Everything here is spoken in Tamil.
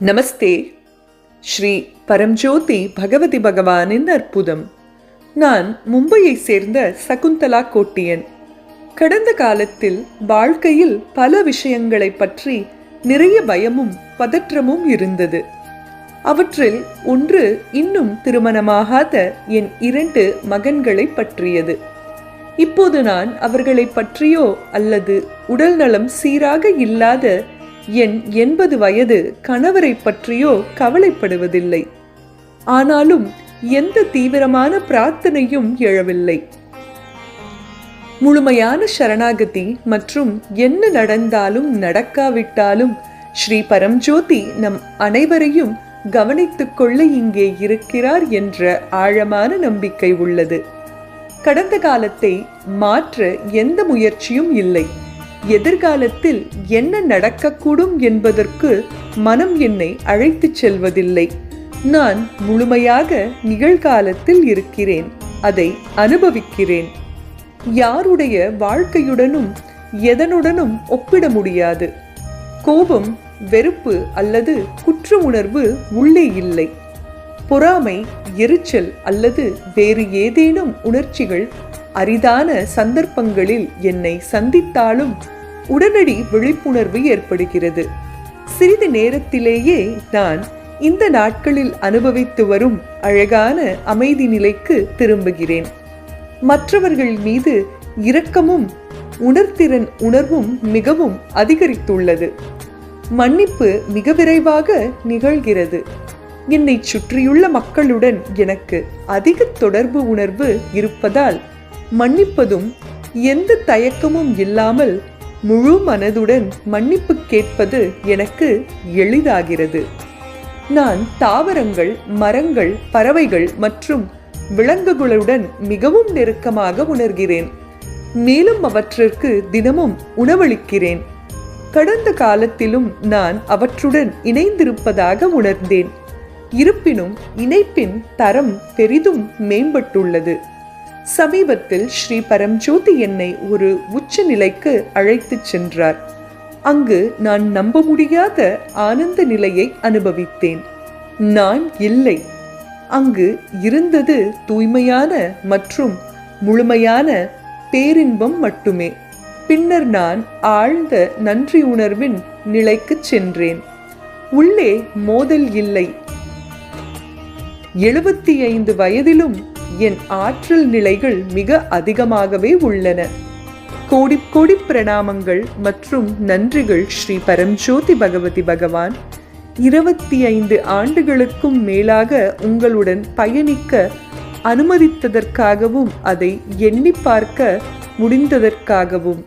நமஸ்தே. ஸ்ரீ பரம்ஜோதி பகவதி பகவானின் அற்புதம். நான் மும்பையை சேர்ந்த சகுந்தலா கோட்டியன். கடந்த காலத்தில் வாழ்க்கையில் பல விஷயங்களை பற்றி நிறைய பயமும் பதற்றமும் இருந்தது. அவற்றில் ஒன்று இன்னும் திருமணமாகாத என் இரண்டு மகன்களை பற்றியது. இப்போது நான் அவர்களை பற்றியோ அல்லது உடல்நலம் சீராக இல்லாத என் எண்பது வயது கணவரை பற்றியோ கவலைப்படுவதில்லை. ஆனாலும் எந்த தீவிரமான பிரார்த்தனையும் எழவில்லை. முழுமையான சரணாகதி மற்றும் என்ன நடந்தாலும் நடக்காவிட்டாலும் ஸ்ரீ பரம்ஜோதி நம் அனைவரையும் கவனித்துக் கொள்ள இங்கே இருக்கிறார் என்ற ஆழமான நம்பிக்கை உள்ளது. கடந்த காலத்தை மாற்ற எந்த முயற்சியும் இல்லை. எதிர்காலத்தில் என்ன நடக்கக்கூடும் என்பதற்கு மனம் என்னை அழைத்துச் செல்வதில்லை. நான் முழுமையாக நிகழ்காலத்தில் இருக்கிறேன். அதை அனுபவிக்கிறேன். யாருடைய வாழ்க்கையுடனும் எதனுடனும் ஒப்பிட முடியாது. கோபம் வெறுப்பு அல்லது குற்ற உணர்வு உள்ளே இல்லை. பொறாமை எரிச்சல் அல்லது வேறு ஏதேனும் உணர்ச்சிகள் அரிதான சந்தர்ப்பங்களில் என்னை சந்தித்தாலும் உடனடி விழிப்புணர்வு ஏற்படுகிறது. சிறிது நேரத்திலேயே நான் இந்த நாட்களில் அனுபவித்து வரும் அழகான அமைதி நிலைக்கு திரும்புகிறேன். மற்றவர்கள் மீது இரக்கமும் உணர்திறன் உணர்வும் மிகவும் அதிகரித்துள்ளது. மன்னிப்பு மிக விரைவாக நிகழ்கிறது. என்னை சுற்றியுள்ள மக்களுடன் எனக்கு அதிக தொடர்பு உணர்வு இருப்பதால் மன்னிப்பதும் எந்த தயக்கமும் இல்லாமல் முழு மனதுடன் மன்னிப்பு கேட்பது எனக்கு எளிதாகிறது. நான் தாவரங்கள் மரங்கள் பறவைகள் மற்றும் விலங்குகளுடன் மிகவும் நெருக்கமாக உணர்கிறேன். மேலும் அவற்றிற்கு தினமும் உணவளிக்கிறேன். கடந்த காலத்திலும் நான் அவற்றுடன் இணைந்திருப்பதாக உணர்ந்தேன். இருப்பினும் இணைப்பின் தரம் பெரிதும் மேம்பட்டுள்ளது. சமீபத்தில் ஸ்ரீ பரம்ஜோதி என்னை ஒரு உச்ச நிலைக்கு அழைத்துச் சென்றார். அங்கு நான் நம்ப முடியாத ஆனந்த நிலையை அனுபவித்தேன். நான் இல்லை. அங்கு இருந்தது தூய்மையான மற்றும் முழுமையான பேரின்பம் மட்டுமே. பின்னர் நான் ஆழ்ந்த நன்றி உணர்வின் நிலைக்குச் சென்றேன். உள்ளே மோதல் இல்லை. எழுபத்தி ஐந்து வயதிலும் என் ஆற்றல் நிலைகள் மிக அதிகமாகவே உள்ளன. கோடி கோடி பிரணாமங்கள் மற்றும் நன்றிகள் ஸ்ரீ பரம்ஜோதி பகவதி பகவான். இருபத்தி ஐந்து ஆண்டுகளுக்கும் மேலாக உங்களுடன் பயணிக்க அனுமதித்ததற்காகவும் அதை எண்ணி பார்க்க முடிந்ததற்காகவும்.